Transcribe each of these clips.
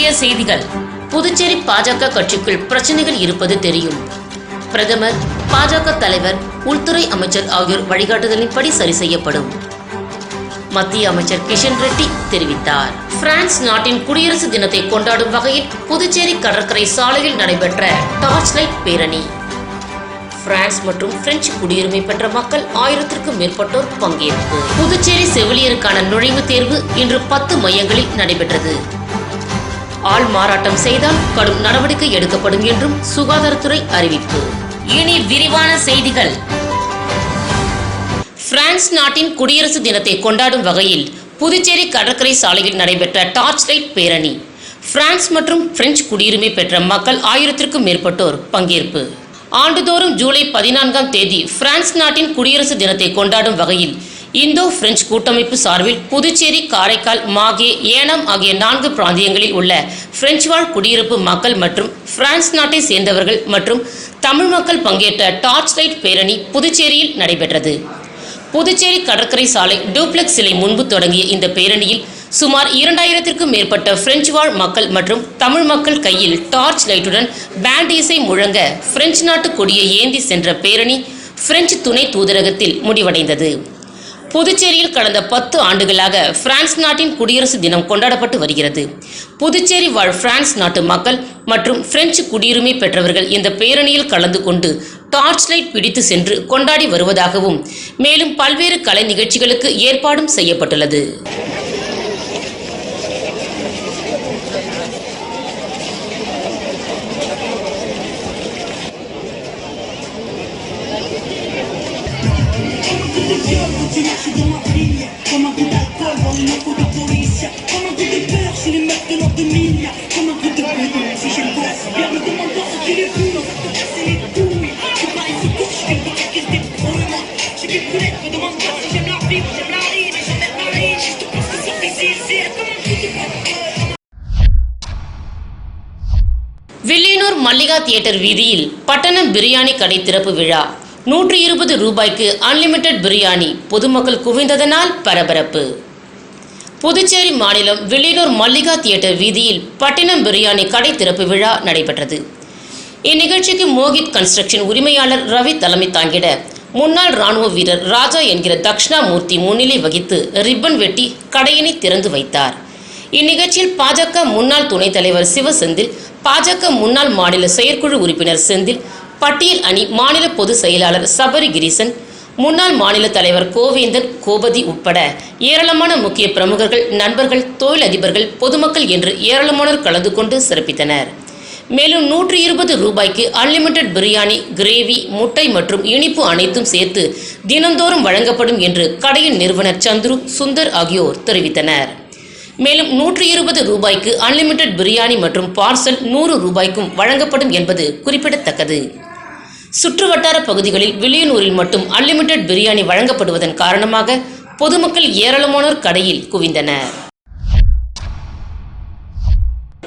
முக்கிய செய்திகள். புதுச்சேரி பாஜக கட்சிக்குள் பிரச்சனைகள் இருப்பது தெரியும். பிரதமர் பாஜக தலைவர் உள்துறை அமைச்சர் ஆகியோர் வழிகாட்டுதலின்படி சரி செய்யப்படும். மத்திய அமைச்சர் கிஷன் ரெட்டி தெரிவித்தார். பிரான்ஸ் நாட்டின் குடியரசு தினத்தை கொண்டாடும் வகையில் புதுச்சேரி கடற்கரை சாலையில் நடைபெற்ற டார்ச் லைட் பேரணி. பிரான்ஸ் மற்றும் பிரெஞ்சு குடியுரிமை பெற்ற மக்கள் ஆயிரத்திற்கும் மேற்பட்டோர் பங்கேற்பு. புதுச்சேரி செவிலியருக்கான நுழைவுத் தேர்வு இன்று பத்து மையங்களில் நடைபெற்றது. ஆள் மாறாட்டம் செய்தால் கடும் நடவடிக்கை எடுக்கப்படும் என்றும் சுகாதாரத்துறை அறிவிப்பு. இனி விரிவான செய்திகள். பிரான்ஸ் நாட்டின் குடியரசு தினத்தை கொண்டாடும் வகையில் புதுச்சேரி கடற்கரை சாலையில் நடைபெற்ற டார்ச் லைட் பேரணி. பிரான்ஸ் மற்றும் பிரெஞ்சு குடியுரிமை பெற்ற மக்கள் ஆயிரத்திற்கும் மேற்பட்டோர் பங்கேற்பு. ஆண்டுதோறும் ஜூலை பதினான்காம் தேதி பிரான்ஸ் நாட்டின் குடியரசு தினத்தை கொண்டாடும் வகையில் இந்தோ பிரெஞ்சு கூட்டமைப்பு சார்பில் புதுச்சேரி காரைக்கால் மாகே ஏனாம் ஆகிய நான்கு பிராந்தியங்களில் உள்ள பிரெஞ்சு வாழ் குடியிருப்பு மக்கள் மற்றும் பிரான்ஸ் நாட்டை சேர்ந்தவர்கள் மற்றும் தமிழ் மக்கள் பங்கேற்ற டார்ச் லைட் பேரணி புதுச்சேரியில் நடைபெற்றது. புதுச்சேரி கடற்கரை சாலை டூப்ளெக்ஸ் சிலை முன்பு தொடங்கிய இந்த பேரணியில் சுமார் இரண்டாயிரத்திற்கும் மேற்பட்ட பிரெஞ்சு வாழ் மக்கள் மற்றும் தமிழ் மக்கள் கையில் டார்ச் லைட்டுடன் பேண்ட் இசை முழங்க பிரெஞ்சு நாட்டு கொடியை ஏந்தி சென்ற பேரணி பிரெஞ்சு துணை தூதரகத்தில் முடிவடைந்தது. புதுச்சேரியில் கடந்த பத்து ஆண்டுகளாக பிரான்ஸ் நாட்டின் குடியரசு தினம் கொண்டாடப்பட்டு வருகிறது. புதுச்சேரி வாழ் பிரான்ஸ் நாட்டு மக்கள் மற்றும் பிரெஞ்சு குடியுரிமை பெற்றவர்கள் இந்த பேரணியில் கலந்து கொண்டு டார்ச் லைட் பிடித்து சென்று கொண்டாடி வருவதாகவும் மேலும் பல்வேறு கலை நிகழ்ச்சிகளுக்கு ஏற்பாடும் செய்யப்பட்டுள்ளது. Les mecs de l'ordre de mine Comme un coup de béton si j'ai le boss Viens me demandant ce qu'il est fou On va te casser les couilles Je suis pas ici pour je suis pas qu'est-ce que pour moi Je suis qu'une poulette, me demande pas si j'aime la vie J'aime la vie, mais j'aime la vie Je te pense que ça fait zizir Comme un coup de béton Villianur Mallika theatre வீதியில் பட்டணம் பிரியாணி கடை திறப்பு விழா நூற்றி இருபது ரூபாய்க்கு unlimited biryani பொதுமக்கள் குவிந்ததனால் பரபரப்பு புதுச்சேரி மாநிலம் வில்லியனூர் மல்லிகா தியேட்டர் வீதியில் பட்டினம் பிரியாணி கடை திறப்பு விழா நடைபெற்றது. இந்நிகழ்ச்சிக்கு மோகித் கன்ஸ்ட்ரக்ஷன் உரிமையாளர் ரவி தலைமை தாங்கிட முன்னாள் ராணுவ வீரர் ராஜா என்கிற தக்ஷணாமூர்த்தி முன்னிலை வகித்து ரிப்பன் வெட்டி கடையினை திறந்து வைத்தார். இந்நிகழ்ச்சியில் பாஜக முன்னாள் துணைத் தலைவர் சிவசெந்தில் பாஜக முன்னாள் மாநில செயற்குழு உறுப்பினர் செந்தில் பட்டியல் அணி மாநில பொதுச் செயலாளர் சபரி கிரீசன் முன்னாள் மாநில தலைவர் கோவேந்தன் கோபதி உட்பட ஏராளமான முக்கிய பிரமுகர்கள் நண்பர்கள் தொழிலதிபர்கள் பொதுமக்கள் என்று ஏராளமானோர் கலந்து கொண்டு சிறப்பித்தனர். மேலும் நூற்றி இருபது ரூபாய்க்கு அன்லிமிட்டெட் பிரியாணி கிரேவி முட்டை மற்றும் இனிப்பு அனைத்தும் சேர்த்து தினந்தோறும் வழங்கப்படும் என்று கடையின் நிறுவனர் சந்துரு சுந்தர் ஆகியோர் தெரிவித்தனர். மேலும் நூற்றி இருபது ரூபாய்க்கு அன்லிமிட்டெட் பிரியாணி மற்றும் பார்சல் நூறு ரூபாய்க்கும் வழங்கப்படும் என்பது குறிப்பிடத்தக்கது. சுற்றுவட்டார பகுதிகளில் வில்லியனூரில் மட்டும் அன்லிமிடெட் பிரியாணி வழங்கப்படுவதன் காரணமாக பொதுமக்கள் ஏராளமானோர் கடையில் குவிந்தனர்.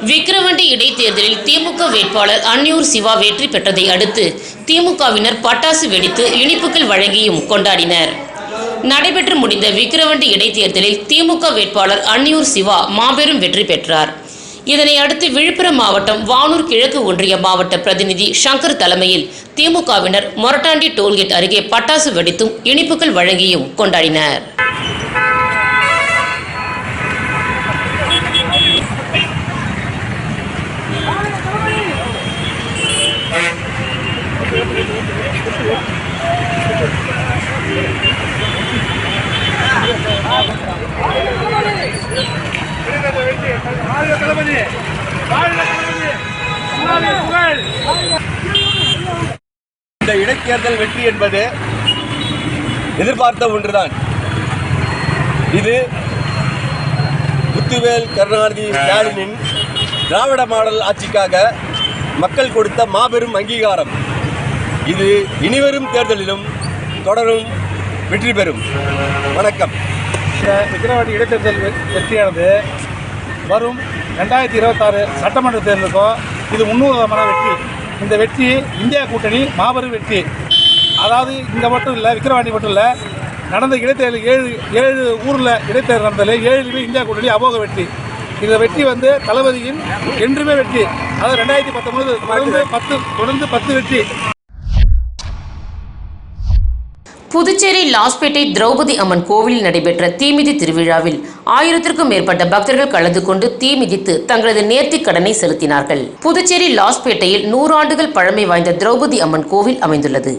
விக்கிரவாண்டி இடைத்தேர்தலில் திமுக வேட்பாளர் அன்னியூர் சிவா வெற்றி பெற்றதை அடுத்து திமுகவினர் பட்டாசு வெடித்து இனிப்புகள் வழங்கியும் கொண்டாடினர். நடைபெற்று முடிந்த விக்கிரவாண்டி இடைத்தேர்தலில் திமுக வேட்பாளர் அன்னியூர் சிவா மாபெரும் வெற்றி பெற்றார். இதனை அடுத்து விழுப்புரம் மாவட்டம் வானூர் கிழக்கு ஒன்றிய மாவட்ட பிரதிநிதி சங்கர் தலைமையில் திமுகவினர் மொரட்டாண்டி டோல்கேட் அருகே பட்டாசு வெடித்தும் இனிப்புகள் வழங்கியும் கொண்டாடினர் வாழ்க தளபதி இந்த இடைத்தேர்தல் வெற்றி என்பது எதிர்பார்த்த ஒன்றுதான். இது முத்துவேல் கருணாநிதி ஸ்டாலினின் திராவிட மாடல் ஆட்சிக்காக மக்கள் கொடுத்த மாபெரும் அங்கீகாரம். இது இனிவரும் தேர்தலிலும் தொடரும் வெற்றி பெறும். வணக்கம். இந்த விக்கிரவாண்டி இடைத்தேர்தல் வெற்றியானது வரும். ரெண்டாயிரத்தி இருபத்தாறு சட்டமன்ற தேர்தலுக்கோ இது முன்னூறுமான வெற்றி. இந்த வெற்றி இந்தியா கூட்டணி மாபெரும் வெற்றி. அதாவது இங்கே மட்டும் இல்லை விக்கிரவாண்டி மட்டும் இல்லை நடந்த இடைத்தேர்தல் ஏழு ஏழு ஊரில் இடைத்தேர்தல் நடந்ததில் ஏழுலையுமே இந்தியா கூட்டணி அமோக வெற்றி. இந்த வெற்றி வந்து தளபதியின் என்றுமே வெற்றி. அதாவது ரெண்டாயிரத்தி பத்தொன்பது தொடர்ந்து பத்து தொடர்ந்து பத்து வெற்றி. புதுச்சேரி லாஸ்பேட்டை திரௌபதி அம்மன் கோவிலில் நடைபெற்ற தீமிதி திருவிழாவில் ஆயிரத்திற்கும் மேற்பட்ட பக்தர்கள் கலந்து கொண்டு தீமிதித்து தங்களது நேர்த்திக் கடனை செலுத்தினார்கள். புதுச்சேரி லாஸ்பேட்டையில் நூறாண்டுகள் பழமை வாய்ந்த திரௌபதி அம்மன் கோவில் அமைந்துள்ளது.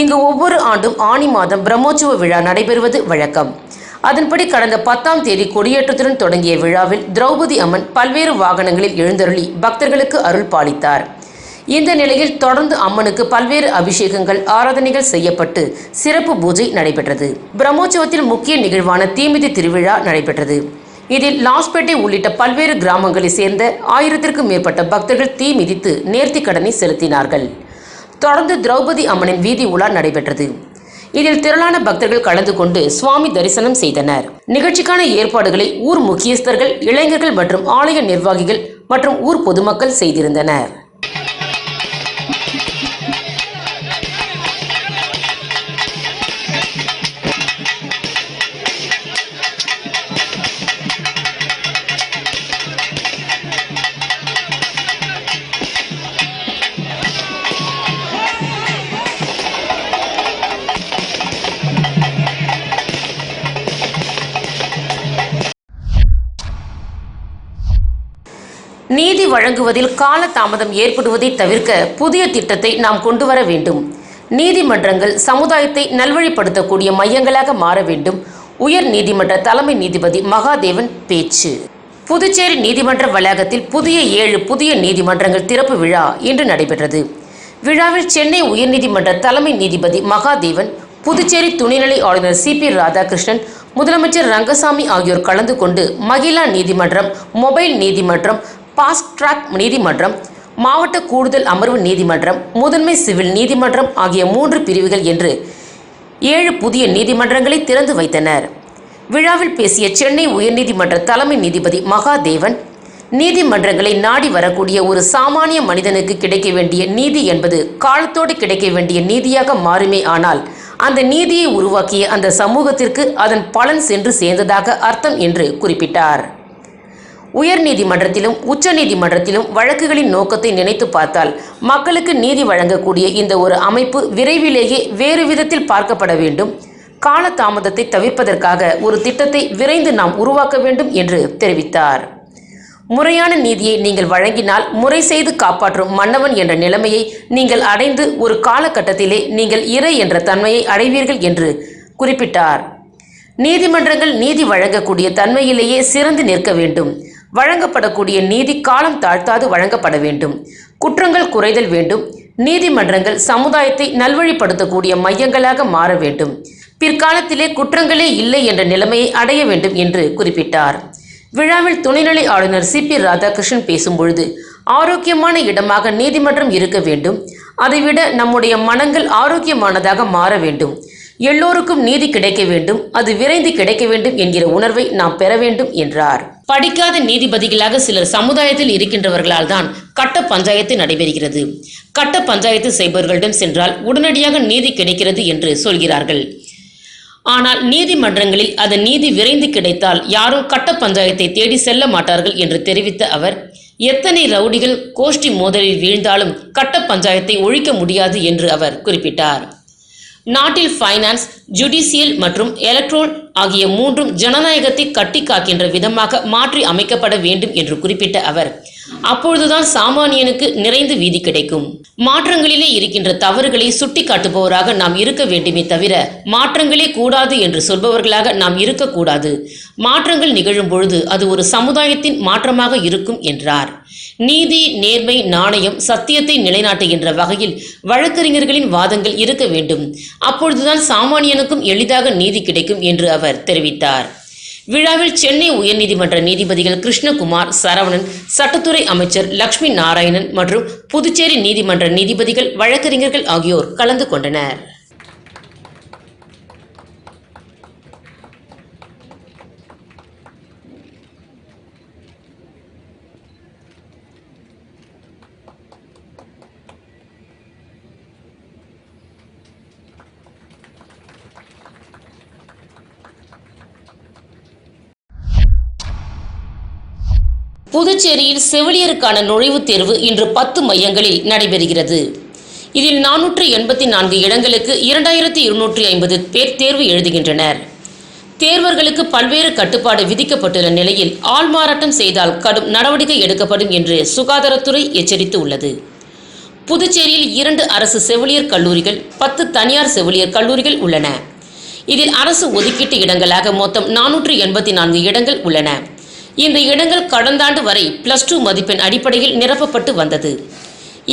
இங்கு ஒவ்வொரு ஆண்டும் ஆனி மாதம் பிரம்மோற்சவ விழா நடைபெறுவது வழக்கம். அதன்படி கடந்த பத்தாம் தேதி கொடியேற்றத்துடன் தொடங்கிய விழாவில் திரௌபதி அம்மன் பல்வேறு வாகனங்களில் எழுந்தருளி பக்தர்களுக்கு அருள் பாலித்தார். இந்த நிலையில் தொடர்ந்து அம்மனுக்கு பல்வேறு அபிஷேகங்கள் ஆராதனைகள் செய்யப்பட்டு சிறப்பு பூஜை நடைபெற்றது. பிரம்மோற்சவத்தில் முக்கிய நிகழ்வான தீமிதி திருவிழா நடைபெற்றது. இதில் லாஸ்பேட்டை உள்ளிட்ட பல்வேறு கிராமங்களைச் சேர்ந்த ஆயிரத்திற்கும் மேற்பட்ட பக்தர்கள் தீ மிதித்து நேர்த்தி கடனை செலுத்தினார்கள். தொடர்ந்து திரௌபதி அம்மனின் வீதி உலா நடைபெற்றது. இதில் திரளான பக்தர்கள் கலந்து கொண்டு சுவாமி தரிசனம் செய்தனர். நிகழ்ச்சிக்கான ஏற்பாடுகளை ஊர் முக்கியஸ்தர்கள் இளைஞர்கள் மற்றும் ஆலய நிர்வாகிகள் மற்றும் ஊர் பொதுமக்கள் செய்திருந்தனர். வழங்குவதில் கால தாமதம் ஏற்படுவதை தவிர்க்க புதிய திட்டத்தை நாம் கொண்டு வர வேண்டும். நீதிமன்றங்கள் சமுதாயத்தை நல்வழிப்படுத்தக்கூடிய மையங்களாக மாற வேண்டும். உயர் நீதிமன்ற தலைமை நீதிபதி மகாதேவன் பேச்சு. புதுச்சேரி நீதிமன்ற வளாகத்தில் புதிய ஏழு புதிய நீதிமன்றங்கள் திறப்பு விழா இன்று நடைபெற்றது. விழாவில் சென்னை உயர்நீதிமன்ற தலைமை நீதிபதி மகாதேவன் புதுச்சேரி துணைநிலை ஆளுநர் சி பி ராதாகிருஷ்ணன் முதலமைச்சர் ரங்கசாமி ஆகியோர் கலந்து கொண்டு மகிழா நீதிமன்றம் மொபைல் நீதிமன்றம் பாஸ்ட் ட்ராக் நீதிமன்றம் மாவட்ட கூடுதல் அமர்வு நீதிமன்றம் முதன்மை சிவில் நீதிமன்றம் ஆகிய மூன்று பிரிவுகள் என்று ஏழு புதிய நீதிமன்றங்களை திறந்து வைத்தனர். விழாவில் பேசிய சென்னை உயர்நீதிமன்ற தலைமை நீதிபதி மகாதேவன் நீதிமன்றங்களை நாடி வரக்கூடிய ஒரு சாமானிய மனிதனுக்கு கிடைக்க வேண்டிய நீதி என்பது காலத்தோடு கிடைக்க வேண்டிய நீதியாக மாறுமே ஆனால் அந்த நீதியை உருவாக்கிய அந்த சமூகத்திற்கு அதன் பலன் சென்று சேர்ந்ததாக அர்த்தம் என்று குறிப்பிட்டார். உயர் நீதிமன்றத்திலும் உச்ச நீதிமன்றத்திலும் வழக்குகளின் நோக்கத்தை நினைத்து பார்த்தால் மக்களுக்கு நீதி வழங்கக்கூடிய இந்த ஒரு அமைப்பு விரைவிலேயே வேறு விதத்தில் பார்க்கப்பட வேண்டும். கால தாமதத்தை தவிர்ப்பதற்காக ஒரு திட்டத்தை விரைந்து நாம் உருவாக்க வேண்டும் என்று தெரிவித்தார். முறையான நீதியை நீங்கள் வழங்கினால் முறை செய்து காப்பாற்றும் மன்னவன் என்ற நிலைமையை நீங்கள் அடைந்து ஒரு காலகட்டத்திலே நீங்கள் இறை என்ற தன்மையை அடைவீர்கள் என்று குறிப்பிட்டார். நீதிமன்றங்கள் நீதி வழங்கக்கூடிய தன்மையிலேயே சிறந்து நிற்க வேண்டும். வழங்கப்படக்கூடிய நீதி காலம் தாழ்த்தாது வழங்கப்பட வேண்டும். குற்றங்கள் குறைதல் வேண்டும். நீதிமன்றங்கள் சமுதாயத்தை நல்வழிப்படுத்தக்கூடிய மையங்களாக மாற வேண்டும். பிற்காலத்திலே குற்றங்களே இல்லை என்ற நிலைமையை அடைய வேண்டும் என்று குறிப்பிட்டார். விழாவில் துணைநிலை ஆளுநர் சி. பி. ராதாகிருஷ்ணன் பேசும்பொழுது ஆரோக்கியமான இடமாக நீதிமன்றம் இருக்க வேண்டும். அதைவிட நம்முடைய மனங்கள் ஆரோக்கியமானதாக மாற வேண்டும். எல்லோருக்கும் நீதி கிடைக்க வேண்டும். அது விரைந்து கிடைக்க வேண்டும் என்கிற உணர்வை நாம் பெற வேண்டும் என்றார். படிக்காத நீதிபதிகளாக சிலர் சமுதாயத்தில் இருக்கின்றவர்களால் தான் கட்ட பஞ்சாயத்து நடைபெறுகிறது. கட்ட பஞ்சாயத்து செய்பவர்களிடம் சென்றால் உடனடியாக நீதி கிடைக்கிறது என்று சொல்கிறார்கள். ஆனால் நீதிமன்றங்களில் அதன் நீதி விரைந்து கிடைத்தால் யாரும் கட்ட பஞ்சாயத்தை தேடி செல்ல மாட்டார்கள் என்று தெரிவித்த அவர் எத்தனை ரவுடிகள் கோஷ்டி மோதலில் வீழ்ந்தாலும் கட்ட பஞ்சாயத்தை ஒழிக்க முடியாது என்று அவர் குறிப்பிட்டார். நாட்டில் ஃபைனான்ஸ் ஜுடிஷியல் மற்றும் எலக்ட்ரோன் ஆகிய மூன்றும் ஜனநாயகத்தை கட்டி காக்கின்ற விதமாக மாற்றி அமைக்கப்பட வேண்டும் என்று குறிப்பிட்ட அவர் அப்பொழுதுதான் சாமானியனுக்கு நிறைந்து வீதி கிடைக்கும். மாற்றங்களிலே இருக்கின்ற தவறுகளை சுட்டி காட்டுபவராக நாம் இருக்க வேண்டுமே தவிர மாற்றங்களே கூடாது என்று சொல்பவர்களாக நாம் இருக்கக்கூடாது. மாற்றங்கள் நிகழும் பொழுது அது ஒரு சமுதாயத்தின் மாற்றமாக இருக்கும் என்றார். நீதி நேர்மை நாணயம் சத்தியத்தை நிலைநாட்டுகின்ற வகையில் வழக்கறிஞர்களின் வாதங்கள் இருக்க வேண்டும். அப்பொழுதுதான் சாமானியனுக்கும் எளிதாக நீதி கிடைக்கும் என்று அவர் தெரிவித்தார். விழாவில் சென்னை உயர்நீதிமன்ற நீதிபதிகள் கிருஷ்ணகுமார் சரவணன் சட்டத்துறை அமைச்சர் லட்சுமி நாராயணன் மற்றும் புதுச்சேரி நீதிமன்ற நீதிபதிகள் வழக்கறிஞர்கள் ஆகியோர் கலந்து கொண்டனர். புதுச்சேரியில் செவிலியருக்கான நுழைவுத் தேர்வு இன்று பத்து மையங்களில் நடைபெறுகிறது. இதில் நானூற்று எண்பத்தி நான்கு இடங்களுக்கு இரண்டாயிரத்தி இருநூற்றி ஐம்பது பேர் தேர்வு எழுதுகின்றனர். தேர்வர்களுக்கு பல்வேறு கட்டுப்பாடு விதிக்கப்பட்டுள்ள நிலையில் ஆள்மாறாட்டம் செய்தால் கடும் நடவடிக்கை எடுக்கப்படும் என்று சுகாதாரத்துறை எச்சரித்து உள்ளது புதுச்சேரியில் இரண்டு அரசு செவிலியர் கல்லூரிகள் பத்து தனியார் செவிலியர் கல்லூரிகள் உள்ளன. இதில் அரசு ஒதுக்கீட்டு இடங்களாக மொத்தம் நானூற்று எண்பத்தி நான்கு இடங்கள் உள்ளன. இந்த இடங்கள் கடந்த ஆண்டு வரை பிளஸ் டூ மதிப்பெண் அடிப்படையில் நிரப்பப்பட்டு வந்தது.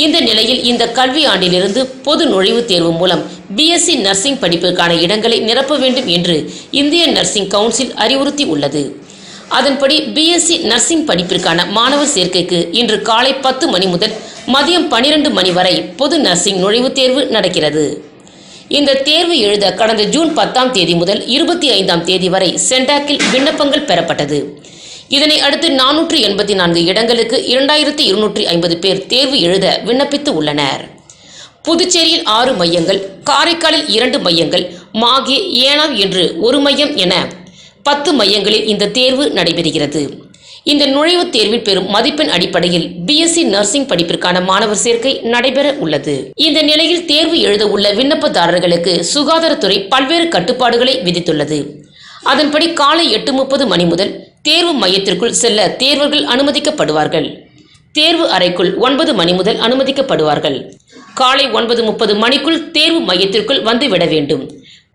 இந்த நிலையில் இந்த கல்வி ஆண்டிலிருந்து பொது நுழைவுத் தேர்வு மூலம் பிஎஸ்சி நர்சிங் படிப்பிற்கான இடங்களை நிரப்ப வேண்டும் என்று இந்திய நர்சிங் கவுன்சில் அறிவுறுத்தி உள்ளது. அதன்படி பிஎஸ்சி நர்சிங் படிப்பிற்கான மாணவர் சேர்க்கைக்கு இன்று காலை பத்து மணி முதல் மதியம் பனிரெண்டு மணி வரை பொது நர்சிங் நுழைவுத் தேர்வு நடக்கிறது. இந்த தேர்வு எழுத கடந்த ஜூன் பத்தாம் தேதி முதல் இருபத்தி ஐந்தாம் தேதி வரை சென்டாக்கில் விண்ணப்பங்கள் பெறப்பட்டது. இதனை அடுத்து நானூற்று எண்பத்தி நான்கு இடங்களுக்கு இரண்டாயிரத்தி இருநூற்றி ஐம்பது பேர் தேர்வு எழுத விண்ணப்பித்து உள்ளனர். புதுச்சேரியில் ஆறு மையங்கள் காரைக்காலில் இரண்டு மையங்கள் மாகே ஏனாம் என்று ஒரு மையம் என பத்து மையங்களில் இந்த தேர்வு நடைபெறுகிறது. இந்த நுழைவுத் தேர்வில் பெறும் மதிப்பெண் அடிப்படையில் பிஎஸ்சி நர்சிங் படிப்பிற்கான மாணவர் சேர்க்கை நடைபெற உள்ளது. இந்த நிலையில் தேர்வு எழுத உள்ள விண்ணப்பதாரர்களுக்கு சுகாதாரத்துறை பல்வேறு கட்டுப்பாடுகளை விதித்துள்ளது. அதன்படி காலை எட்டு முப்பது மணி முதல் தேர்வு மையத்திற்குள் செல்ல தேர்வர்கள் அனுமதிக்கப்படுவார்கள். தேர்வு அறைக்குள் ஒன்பது மணி முதல் அனுமதிக்கப்படுவார்கள். காலை ஒன்பது முப்பது மணிக்குள் தேர்வு மையத்திற்குள் வந்துவிட வேண்டும்.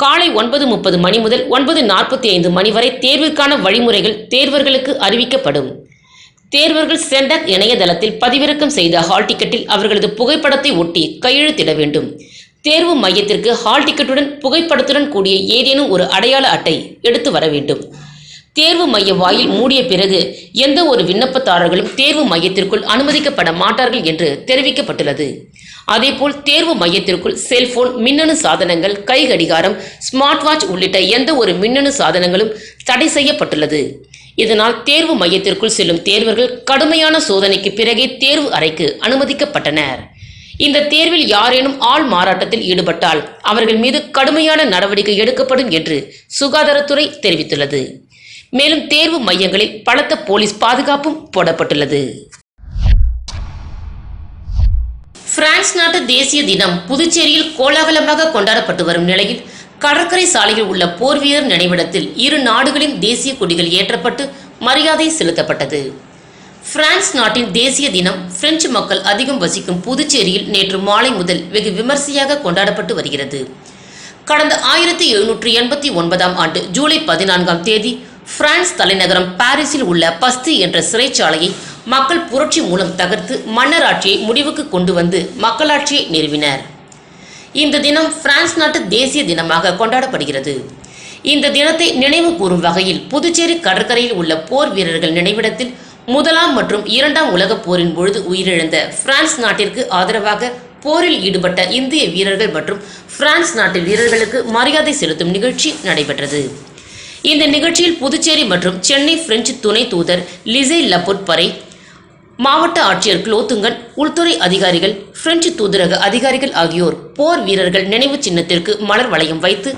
காலை ஒன்பது முப்பது மணி முதல் ஒன்பது நாற்பத்தி ஐந்து மணி வரை தேர்விற்கான வழிமுறைகள் தேர்வர்களுக்கு அறிவிக்கப்படும். தேர்வர்கள் சென்டாக் இணையதளத்தில் பதிவிறக்கம் செய்த ஹால் டிக்கெட்டில் அவர்களது புகைப்படத்தை ஒட்டி கையெழுத்திட வேண்டும். தேர்வு மையத்திற்கு ஹால் டிக்கெட்டுடன் புகைப்படத்துடன் கூடிய ஏதேனும் ஒரு அடையாள அட்டை எடுத்து வர வேண்டும். தேர்வு மைய வாயில் மூடிய பிறகு எந்த ஒரு விண்ணப்பதாரர்களும் தேர்வு மையத்திற்குள் அனுமதிக்கப்பட மாட்டார்கள் என்று தெரிவிக்கப்பட்டுள்ளது. அதேபோல் தேர்வு மையத்திற்குள் செல்போன் மின்னணு சாதனங்கள் கை கடிகாரம் ஸ்மார்ட் வாட்ச் உள்ளிட்ட எந்த ஒரு மின்னணு சாதனங்களும் தடை செய்யப்பட்டுள்ளது. இதனால் தேர்வு மையத்திற்குள் செல்லும் தேர்வர்கள் கடுமையான சோதனைக்கு பிறகே தேர்வு அறைக்கு அனுமதிக்கப்பட்டனர். இந்த தேர்வில் யாரேனும் ஆள் மாறாட்டத்தில் ஈடுபட்டால் அவர்கள் மீது கடுமையான நடவடிக்கை எடுக்கப்படும் என்று சுகாதாரத்துறை தெரிவித்துள்ளது. மேலும் தேர்வு மையங்களில் பலத்த போலீஸ் பாதுகாப்பும் போடப்பட்டுள்ளது. பிரான்ஸ் நாட்டு தேசிய தினம் புதுச்சேரியில் கோலாகலமாக கொண்டாடப்பட்டு வரும் நிலையில் கடற்கரை சாலையில் உள்ள போர் வீரர் நினைவிடத்தில் இரு நாடுகளின் தேசிய கொடிகள் ஏற்றப்பட்டு மரியாதை செலுத்தப்பட்டது. பிரான்ஸ் நாட்டின் தேசிய தினம் பிரெஞ்சு மக்கள் அதிகம் வசிக்கும் புதுச்சேரியில் நேற்று மாலை முதல் வெகு விமர்சையாக கொண்டாடப்பட்டு வருகிறது. கடந்த ஆயிரத்தி எழுநூற்றி எண்பத்தி ஒன்பதாம் ஆண்டு ஜூலை பதினான்காம் தேதி பிரான்ஸ் தலைநகரம் பாரிஸில் உள்ள பஸ்தி என்ற சிறைச்சாலையை மக்கள் புரட்சி மூலம் தகர்த்து மன்னராட்சியை முடிவுக்கு கொண்டு வந்து மக்களாட்சியை நிறுவினர். இந்த தினம் பிரான்ஸ் நாட்டு தேசிய தினமாக கொண்டாடப்படுகிறது. இந்த தினத்தை நினைவு கூறும் வகையில் புதுச்சேரி கடற்கரையில் உள்ள போர் வீரர்கள் நினைவிடத்தில் முதலாம் மற்றும் இரண்டாம் உலகப் போரின் பொழுது உயிரிழந்த பிரான்ஸ் நாட்டிற்கு ஆதரவாக போரில் ஈடுபட்ட இந்திய வீரர்கள் மற்றும் பிரான்ஸ் நாட்டு வீரர்களுக்கு மரியாதை செலுத்தும் நிகழ்ச்சி நடைபெற்றது. இந்த நிகழ்ச்சியில் புதுச்சேரி மற்றும் சென்னை பிரெஞ்சு துணை தூதர் லிசே லபுட் மாவட்ட ஆட்சியர் குலோத்துங்கன் உள்துறை அதிகாரிகள் பிரெஞ்சு தூதரக அதிகாரிகள் ஆகியோர் போர் வீரர்கள் நினைவு சின்னத்திற்கு மலர் வளையம் வைத்து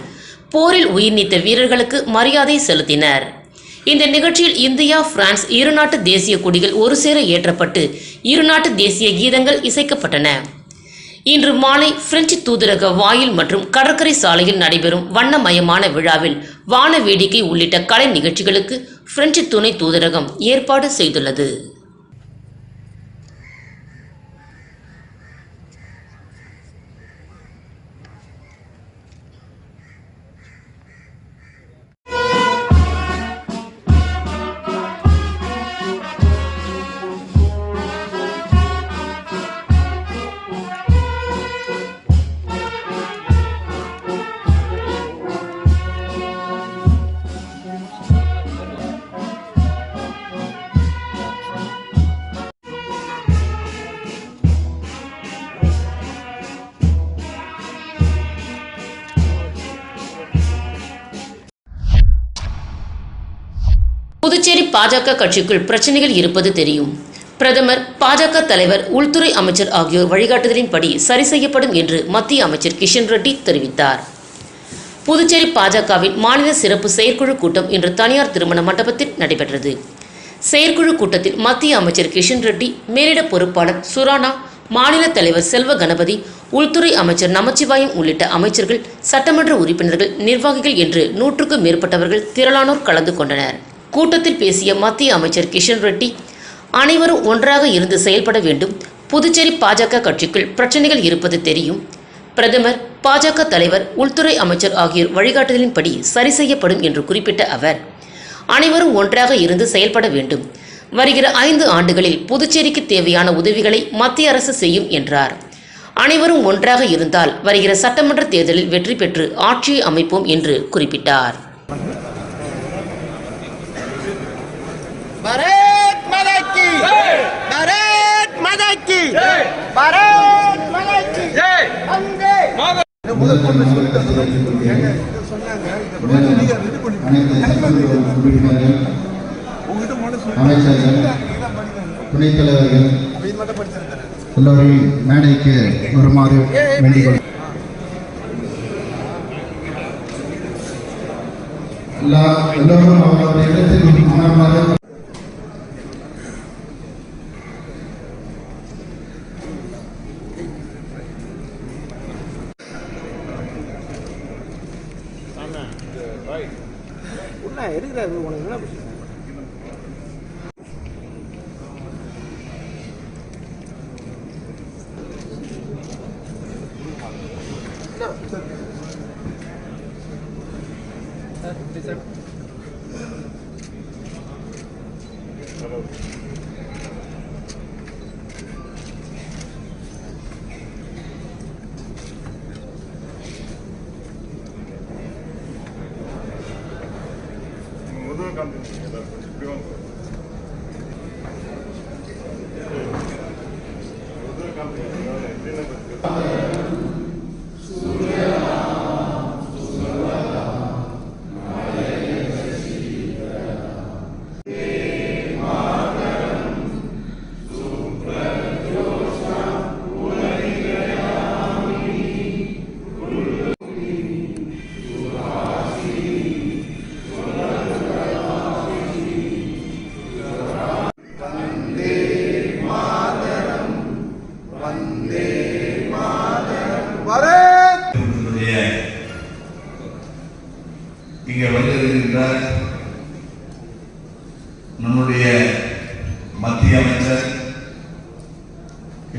போரில் உயிர் நீத்த வீரர்களுக்கு மரியாதை செலுத்தினர். இந்த நிகழ்ச்சியில் இந்தியா பிரான்ஸ் இருநாட்டு தேசிய கொடிகள் ஒரு சேர ஏற்றப்பட்டு இருநாட்டு தேசிய கீதங்கள் இசைக்கப்பட்டன. இன்று மாலை பிரெஞ்சு தூதரக வாயில் மற்றும் கடற்கரை சாலையில் நடைபெறும் வண்ணமயமான விழாவில் வான வேடிக்கை உள்ளிட்ட கலை நிகழ்ச்சிகளுக்கு பிரெஞ்சு துணை தூதரகம் ஏற்பாடு செய்துள்ளது. பாஜக கட்சிக்குள் பிரச்சனைகள் இருப்பது தெரியும். பிரதமர் பாஜக தலைவர் உள்துறை அமைச்சர் ஆகியோர் வழிகாட்டுதலின்படி சரி செய்யப்படும் என்று மத்திய அமைச்சர் கிஷன் ரெட்டி தெரிவித்தார். புதுச்சேரி பாஜகவின் மாநில சிறப்பு செயற்குழு கூட்டம் இன்று தனியார் திருமண மண்டபத்தில் நடைபெற்றது. செயற்குழு கூட்டத்தில் மத்திய அமைச்சர் கிஷன் ரெட்டி மேலிட பொறுப்பாளர் சுரானா மாநில தலைவர் செல்வ கணபதி உள்துறை அமைச்சர் நமச்சிவாயம் உள்ளிட்ட அமைச்சர்கள் சட்டமன்ற உறுப்பினர்கள் நிர்வாகிகள் என்று நூற்றுக்கும் மேற்பட்டவர்கள் திரளானோர் கலந்து கொண்டனர். கூட்டத்தில் பேசிய மத்திய அமைச்சர் கிஷன் ரெட்டி அனைவரும் ஒன்றாக இருந்து செயல்பட வேண்டும். புதுச்சேரி பாஜக கட்சிக்குள் பிரச்சனைகள் இருப்பது தெரியும். பிரதமர் பாஜக தலைவர் உள்துறை அமைச்சர் ஆகியோர் வழிகாட்டுதலின்படி சரி செய்யப்படும் என்று குறிப்பிட்ட அவர் அனைவரும் ஒன்றாக இருந்து செயல்பட வேண்டும். வருகிற ஐந்து ஆண்டுகளில் புதுச்சேரிக்கு தேவையான உதவிகளை மத்திய அரசு செய்யும் என்றார். அனைவரும் ஒன்றாக இருந்தால் வருகிற சட்டமன்ற தேர்தலில் வெற்றி பெற்று ஆட்சியை அமைப்போம் என்று குறிப்பிட்டார். பரத் மலைக்கு பரத் மலைக்கு பரத் மலைக்கு அங்கே முதல் கொண்டு துணைத் தலைவர்கள் எல்லோரையும் மேடைக்கு வருமாறு வேண்டிக்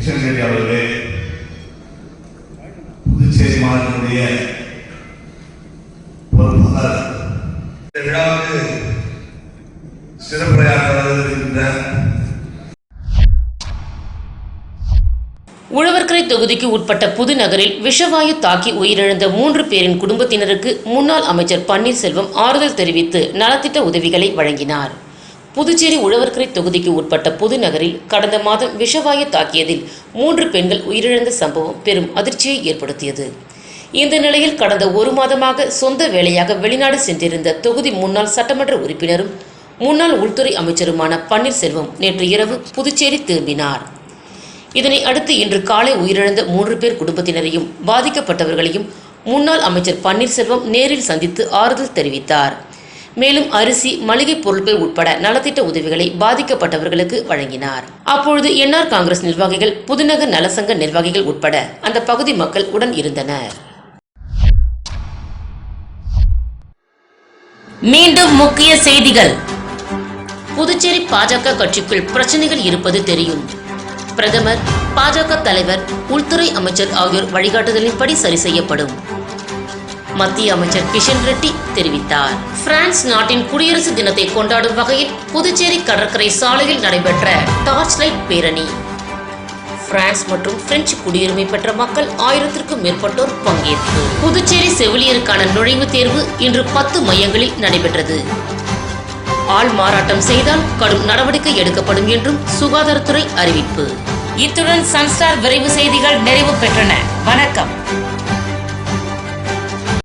கிஷன் ரெட்டி அவர்களே புதுச்சேரி மாநிலத்தினுடைய பொறுப்பாளர். இந்த விழாவுக்கு சிறப்புரையாக இருக்கின்ற உழவர்கரை தொகுதிக்கு உட்பட்ட புதுநகரில் விஷவாயு தாக்கி உயிரிழந்த மூன்று பேரின் குடும்பத்தினருக்கு முன்னாள் அமைச்சர் பன்னீர்செல்வம் ஆறுதல் தெரிவித்து நலத்திட்ட உதவிகளை வழங்கினார். புதுச்சேரி உழவர்கரை தொகுதிக்கு உட்பட்ட புதுநகரில் கடந்த மாதம் விஷவாயு தாக்கியதில் மூன்று பெண்கள் உயிரிழந்த சம்பவம் பெரும் அதிர்ச்சியை ஏற்படுத்தியது. இந்த நிலையில் கடந்த ஒரு மாதமாக சொந்த வேலையாக வெளிநாடு சென்றிருந்த தொகுதி முன்னாள் சட்டமன்ற உறுப்பினரும் முன்னாள் உள்துறை அமைச்சருமான பன்னீர்செல்வம் நேற்று இரவு புதுச்சேரி திரும்பினார். இதனை அடுத்து இன்று காலை உயிரிழந்த மூன்று பேர் குடும்பத்தினரையும் பாதிக்கப்பட்டவர்களையும் முன்னாள் அமைச்சர் பன்னீர்செல்வம் நேரில் சந்தித்து ஆறுதல் தெரிவித்தார். மேலும் அரிசி மளிகை பொருட்கள் உட்பட நலத்திட்ட உதவிகளை பாதிக்கப்பட்டவர்களுக்கு வழங்கினார். அப்பொழுது என்ஆர் காங்கிரஸ் நிர்வாகிகள் புதுநகர் நலசங்க நிர்வாகிகள் உட்பட அந்த பகுதி மக்கள் உடன் இருந்தனர். மீண்டும் முக்கிய செய்திகள். புதுச்சேரி பாஜக கட்சிக்குள் பிரச்சனைகள் இருப்பது தெரியும். பிரதமர் பாஜக தலைவர் உள்துறை அமைச்சர் ஆகியோர் வழிகாட்டுதலின்படி சரி செய்யப்படும். மத்திய அமைச்சர் கிஷன் ரெட்டி தெரிவித்தார். பிரான்ஸ் நாட்டின் குடியரசு தினத்தை கொண்டாடும் வகையில் புதுச்சேரி கடற்கரை சாலையில் நடைபெற்ற டார்ச் லைட் பேரணி. பிரான்ஸ் மற்றும் பிரெஞ்சு குடியுரிமை பெற்ற மக்கள் ஆயிரத்திற்கும் மேற்பட்டோர் பங்கேற்பு. புதுச்சேரி செவிலியருக்கான நுழைவுத் தேர்வு இன்று பத்து மையங்களில் நடைபெற்றது. ஆள் மாறாட்டம் செய்தால் கடும் நடவடிக்கை எடுக்கப்படும் என்றும் சுகாதாரத்துறை அறிவிப்பு. இத்துடன் சன்ஸ்டார் விரைவு செய்திகள் நிறைவு பெற்றன. வணக்கம்.